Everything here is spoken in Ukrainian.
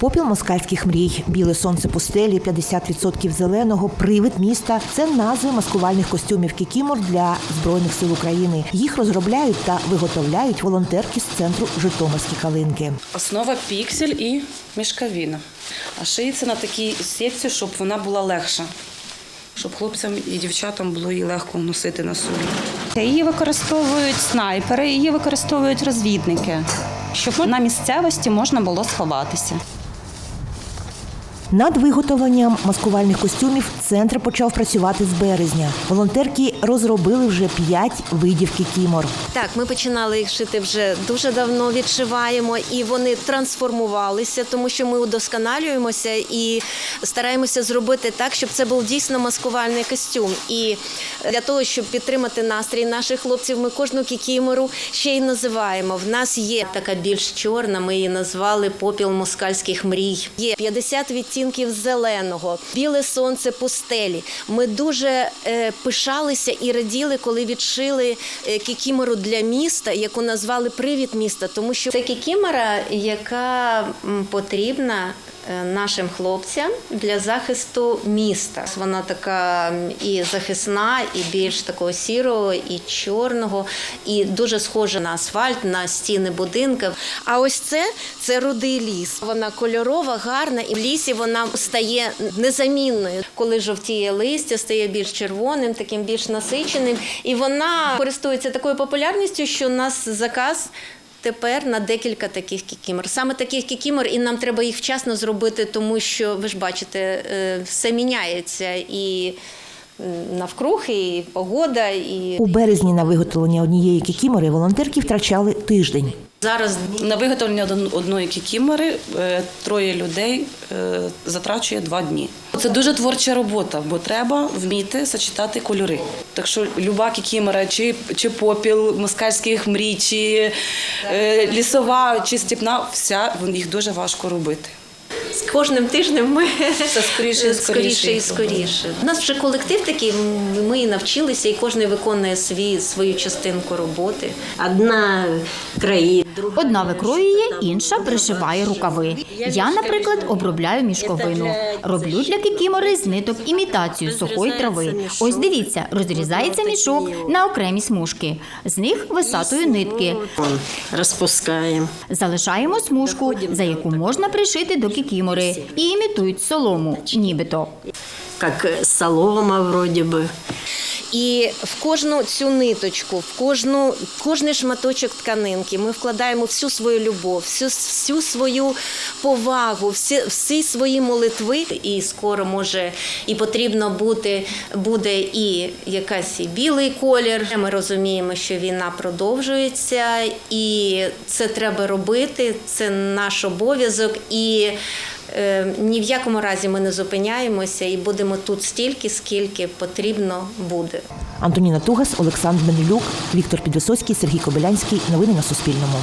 Попіл москальських мрій, біле сонце пустелі, 50% зеленого, привид міста це назви маскувальних костюмів кікімор для збройних сил України. Їх розробляють та виготовляють волонтерки з центру Житомирські калинки. Основа піксель і мішкавіна. А шиється на такій сітці, щоб вона була легша. Щоб хлопцям і дівчатам було її легко носити на собі. Її використовують снайпери, її використовують розвідники, щоб на місцевості можна було сховатися. Над виготовленням маскувальних костюмів центр почав працювати з березня. Волонтерки розробили вже п'ять видів кікімор. Так, ми починали їх шити вже дуже давно, відшиваємо, і вони трансформувалися, тому що ми удосконалюємося і стараємося зробити так, щоб це був дійсно маскувальний костюм. І для того, щоб підтримати настрій наших хлопців, ми кожну кікімору ще й називаємо. В нас є така більш чорна, ми її назвали попіл москальських мрій. Є 50 відтінків зеленого, біле сонце пустелі. Ми дуже е, пишалися і раділи, коли відшили е, кікімору для міста, яку назвали Привід міста, тому що це кікімора, яка потрібна. Е, Нашим хлопцям для захисту міста вона така і захисна, і більш такого сірого, і чорного, і дуже схожа на асфальт, на стіни будинків. А ось це це рудий ліс. Вона кольорова, гарна, і в лісі вона стає незамінною. Коли жовтіє листя, стає більш червоним, таким більш насиченим. І вона користується такою популярністю, що у нас заказ. Тепер на декілька таких кікімор. Саме таких кікімор, і нам треба їх вчасно зробити, тому що ви ж бачите, е, все міняється і м, навкруг, і погода, і У березні на виготовлення однієї кікімори волонтерки втрачали тиждень. Зараз на виготовлення одної кікімори е, троє людей е, затрачує два дні. Це дуже творча робота, бо треба вміти сочетати кольори. Так що люба кікімера, чи, чи попіл москальських мрій, чи е, лісова, чи степна, вся їх дуже важко робити. З кожним тижнем ми Все скоріше і скоріше і скоріше. У нас вже колектив такий, ми навчилися, і кожен виконує свій свою частинку роботи. Одна країна, друга. Одна викроює, інша пришиває рукави. Я, наприклад, обробляю мішковину. Роблю для кікімори з ниток імітацію сухої трави. Ось дивіться, розрізається мішок на окремі смужки. З них висатую нитки. Розпускаємо. Залишаємо смужку, за яку можна пришити до кікімори, і імітують солому, нібито. Як солома, вроді би. І в кожну цю ниточку, в кожну кожний шматочок тканинки ми вкладаємо всю свою любов, всю, всю свою повагу, всі, всі свої молитви. І скоро може і потрібно бути буде і якась і білий колір. Ми розуміємо, що війна продовжується, і це треба робити. Це наш обов'язок. І Ні в якому разі ми не зупиняємося і будемо тут стільки, скільки потрібно буде. Антоніна Тугас, Олександр Данилюк, Віктор Підвисоцький, Сергій Кобилянський. Новини на Суспільному.